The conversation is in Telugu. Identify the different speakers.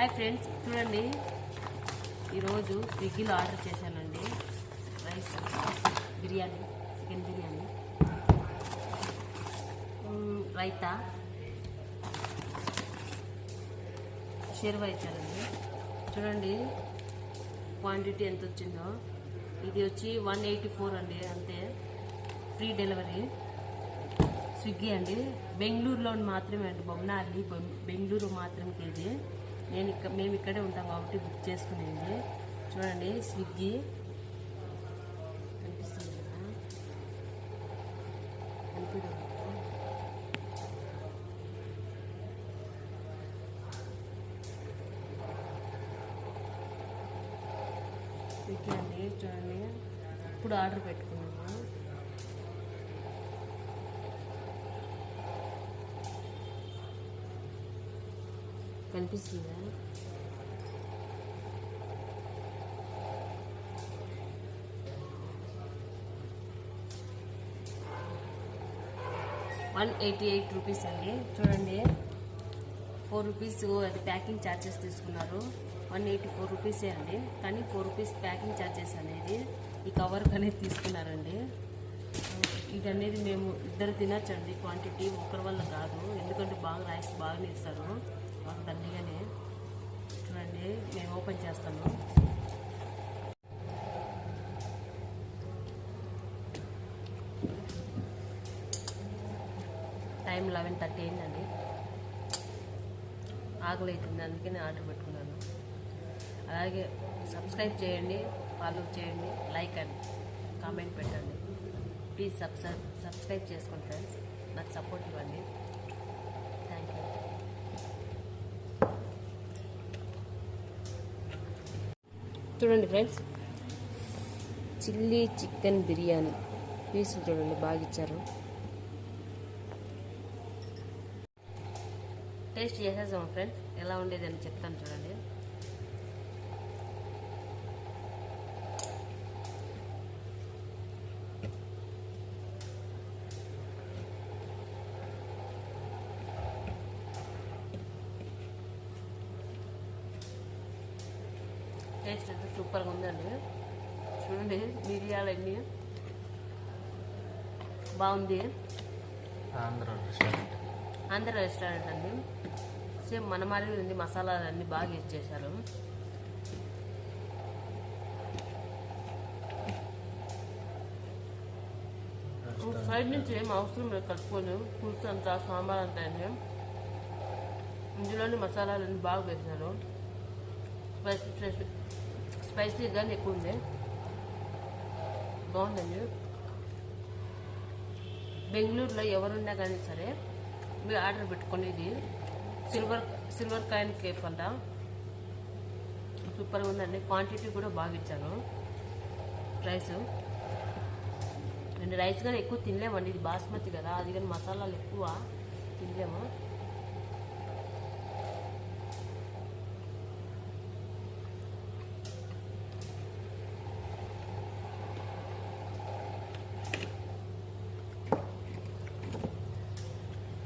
Speaker 1: హాయ్ ఫ్రెండ్స్ చూడండి. ఈరోజు స్విగ్గీలో ఆర్డర్ చేశానండి. Rice biryani chicken biryani. Raita. Sherwa ఇచ్చారండి. చూడండి క్వాంటిటీ ఎంత వచ్చిందో ఇది వచ్చి వన్ ఎయిటీ ఫోర్ అండి అంతే. ఫ్రీ డెలివరీ స్విగ్గీ అండి. బెంగళూరులో మాత్రమే అండి బొమ్మనాలి బెంగళూరు మాత్రమే ఇది నేను ఇక్కడ మేము ఇక్కడే ఉంటాం కాబట్టి బుక్ చేసుకునేది. చూడండి స్విగ్గీ. కనిపిస్తుంది కదా? స్విగ్గీ అండి చూడండి. ఇప్పుడు ఆర్డర్ పెట్టుకున్నాము? కనిపిస్తుందా? వన్ ఎయిటీ ఎయిట్ రూపీస్ అండి. చూడండి. ఫోర్ రూపీస్ అది ప్యాకింగ్ ఛార్జెస్ తీసుకున్నారు. వన్ ఎయిటీ ఫోర్ రూపీసే అండి. కానీ ఫోర్ రూపీస్ ప్యాకింగ్ ఛార్జెస్ అనేది ఈ కవర్ అనేది తీసుకున్నారండి. ఇది అనేది మేము ఇద్దరు తినచ్చండి. క్వాంటిటీ ఒకరి వల్ల కాదు. ఎందుకంటే బాగా రైస్ బాగానే ఇస్తారు. మాకు దండిగానే చూడండి మేము ఓపెన్ చేస్తాము. టైం లెవెన్ థర్టీ అయిందండి. ఆకలి అవుతుంది అందుకే నేను ఆర్డర్ పెట్టుకున్నాను. అలాగే సబ్స్క్రైబ్ చేయండి ఫాలో చేయండి లైక్ అండ్ కామెంట్ పెట్టండి. ప్లీజ్ సబ్స్క్రైబ్ సబ్స్క్రైబ్ చేసుకోండి ఫ్రెండ్స్. నాకు సపోర్ట్ ఇవ్వండి. చూడండి ఫ్రెండ్స్. Chilli chicken biryani. పీసులు చూడండి బాగా ఇచ్చారు. టేస్ట్ చేసేసాము ఫ్రెండ్స్? ఎలా ఉండేది అని చెప్తాను చూడండి. టేస్ట్ అయితే సూపర్గా ఉందండి చూడండి మిరియాలన్నీ. బాగుంది.
Speaker 2: ఆంధ్ర రెస్టారెంట్.
Speaker 1: ఆంధ్ర రెస్టారెంట్ అండి. సేమ్ మన మాదిరి ఉంది మసాలాలు అన్ని బాగా యూజ్ చేశారు. సైడ్ నుంచి ఏం అవసరం లేదు కలుపుకొని పులుసు అంతా సాంబార్ అంతా అండి. ఇందులోని మసాలాలు అన్ని బాగా వేసినారు స్పైసీ స్పైసీ స్పైసీ కానీ ఎక్కువ ఉంది బాగుందండి బెంగళూరులో ఎవరున్నా కానీ సరే మీరు ఆర్డర్ పెట్టుకోండి ఇది సిల్వర్ సిల్వర్ కాయిన్ కేఫ్ అంట. సూపర్గా ఉందండి. క్వాంటిటీ కూడా బాగా ఇచ్చాను రైస్. అండ్ రైస్ కానీ ఎక్కువ తినలేమండి. ఇది బాస్మతి కదా అది కానీ మసాలాలు ఎక్కువ తినలేము.